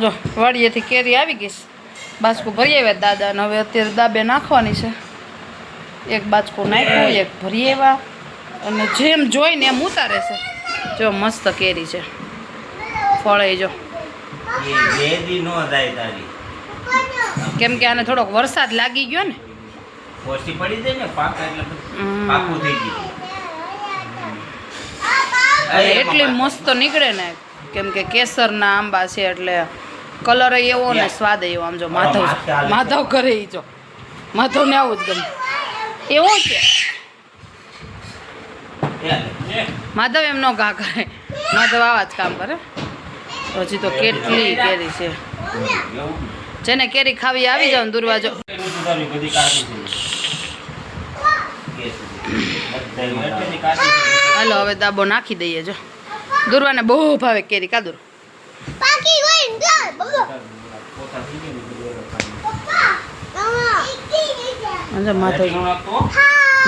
જો વાડીએથી કેરી આવી ગઈ છે. બાજકું ભરી આવ્યા દાદા અને હવે અત્યારે દાબે નાખવાની છે. એક બાજકું નાખ્યું એક ભરી આવ્યા. અને જેમ જોઈને એમ ઉતારે છે. જો મસ્ત કેરી છે. ફળે જો. દી કેમ કે આને થોડોક વરસાદ લાગી ગયો ને. પડી જાય ને પાક એટલે હમ. પાકું થઈ ગયું. એટલી મસ્ત નીકળે ને. કેમ કે કેસરના આંબા છે એટલે કલર એવો ને સ્વાદ એવો આમ જો માધવ માધવ કરે એ જો. માધવને આવું જ ગમે. એવું છે. માધવ એમ નો ઘા કરે. માધવ આવા જ કામ કરે. હજી તો કેટલી કેરી છે. જેને કેરી ખાવી આવી જાવ દુર્વાજો. હાલો હવે દાબો નાખી દઈએ જો. દુર્વાને બહુ ભાવે કેરી કા દુર પાકી ગઈ ને ચાલ બગો પપ્પા મામા જો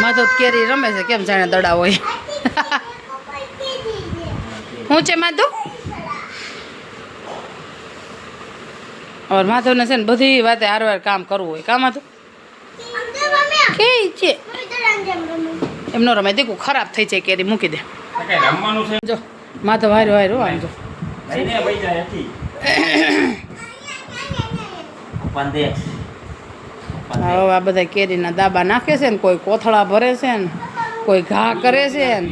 માધવ કેરી રમે છે. કેમ જાણે દડા હોય? હું છે માધવ ઓર માધવને છે ને બધી વાતે હારવાર કામ કરવું હોય. કામ હતું કે છે? એમનો રમે દેખું ખરાબ થઈ જાય કેરી. મૂકી દે. જો માધવ હાર્યો હાર્યો આમ જો હવે આ બધા કેરીના દાબા નાખે છે ને કોઈ કોથળા ભરે છે ને કોઈ ઘા કરે છે ને.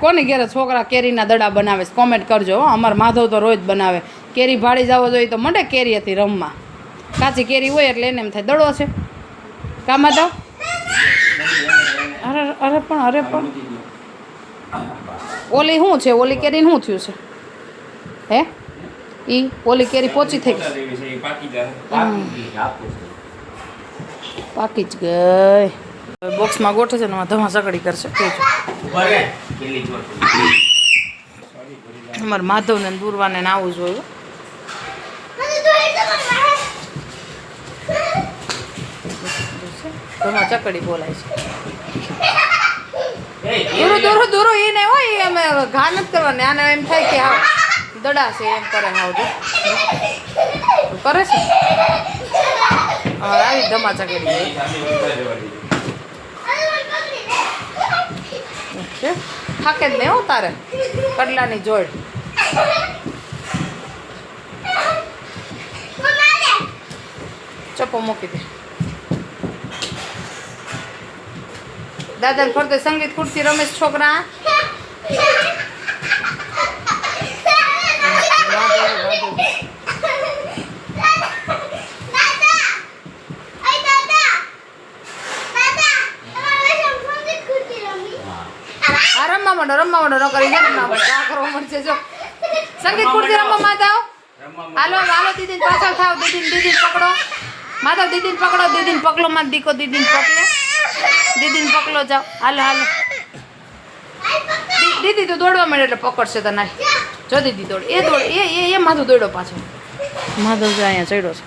કોની ઘેરે છોકરા કેરીના દડા બનાવે છે? કોમેન્ટ કરજો હો. અમાર માધવ તો રોજ બનાવે. કેરી ભાડી જવો જોઈએ તો મંડે કેરી હતી રમવા. કાચી કેરી હોય એટલે એને એમ થાય દડો છે. કામાં માધવ? અરે અરે પણ અરે પણ. ઓલી શું છે? ઓલી કેરીને શું થયું છે? હે? ઈ ઓલી કેરી પોચી થઈ ગઈ. પાકી જ ગઈ. બોક્સમાં ગોઠે છે ને ધમા સકડી કરશે. અમારે માધવને દૂરવાને આવું જોયું ધમા ચકડી બોલાય છે. દૂરો દૂરો દૂરો એ નહીં હોય એ અમે ઘા નથી કરવાની. આને એમ થાય કે હા દડા છે એમ કરે હાવ કરે છે? આવી ધમાચા કરી થાકે જ નહીં હો તારે. કડલાની જોડ. ચપ્પો મૂકી દે. દાદાને ફરતે સંગીત ખુરશી રમેશ છોકરા. રમવા માંડો રમવા માંડો ન કરી રમવા માંડો આ કરવા મળશે જો. સંગીત ખુરશી રમવા માંડો. હાલો હાલો, દીદીને પાછળ થાવ. દીદીને દીદીને પકડો. માધવ દીદીને પકડો દીદીને પકડો માં દીકો દીદીને પકડો. દીદીને પકડો જાઓ. હાલો હાલો. દીદી તો દોડવા માંડે એટલે પકડશે તને. જો દીદી દોડ. એ દોડ એ એ એ માધવ દોડ્યો પાછો. માધવ જો અહીંયા ચડ્યો છે.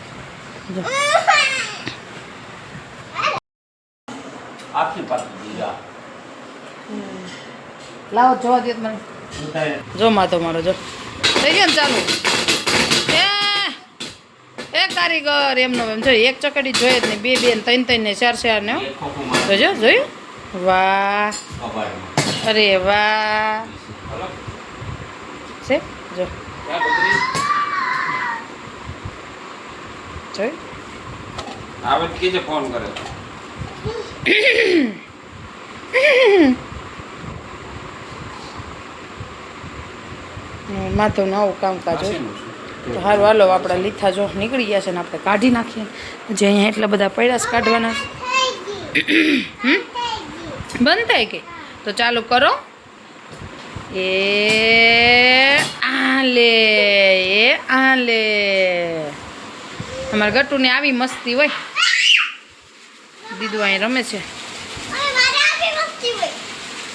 જો. આખી પાકી દીધા. લાવો જોવા દે મને. જો માધવ મારો જો. થઈ ગયો ને ચાલુ? કારીગર એમનો એમ જો એક ચકડી જોઈએ જ નહીં બે બે ને ત્રણ ત્રણ ને ચાર ચાર ને જોજો જોયું? વાહ. અરે વાહ. છે? જો. જોયું? ફોન કરે. હમ, માધવનું કામકાજ હોય. તો સારું હાલો આપણા લીથા જો નીકળી ગયા છે ને આપણે કાઢી નાખીએ. જે અહીંયા એટલા બધા પૈડાસ કાઢવાના છે. બંધ થાય કે? તો ચાલુ કરો. એ આ લે એ આ લે અમારા ગટુને આવી મસ્તી હોય. દીદુ અહીં રમે છે.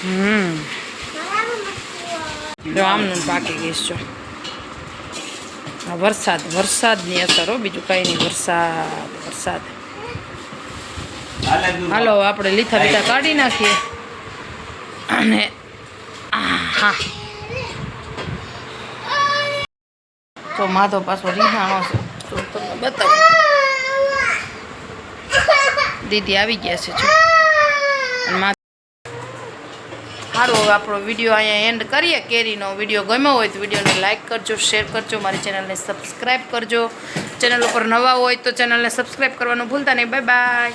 હમ. જો આમનું પાકી ગઈશ જો. આ વરસાદ વરસાદની અસર બીજું કાંઈ નહીં વરસાદ વરસાદ હાલો આપણે લીથા બીથા કાઢી નાખીએ અને હા તો માધો પાછો રીહાણો છે તો તમને બતાવું દીદી આવી ગયા છે જો સારું આપણો વીડિયો અહીંયા એન્ડ કરીએ. કેરીનો વીડિયો ગમ્યો હોય તો વિડીયોને લાઇક કરજો શેર કરજો, મારી ચેનલને સબસ્ક્રાઈબ કરજો. ચેનલ ઉપર નવા હોય તો ચેનલને સબસ્ક્રાઈબ કરવાનું ભૂલતા નહીં. Bye bye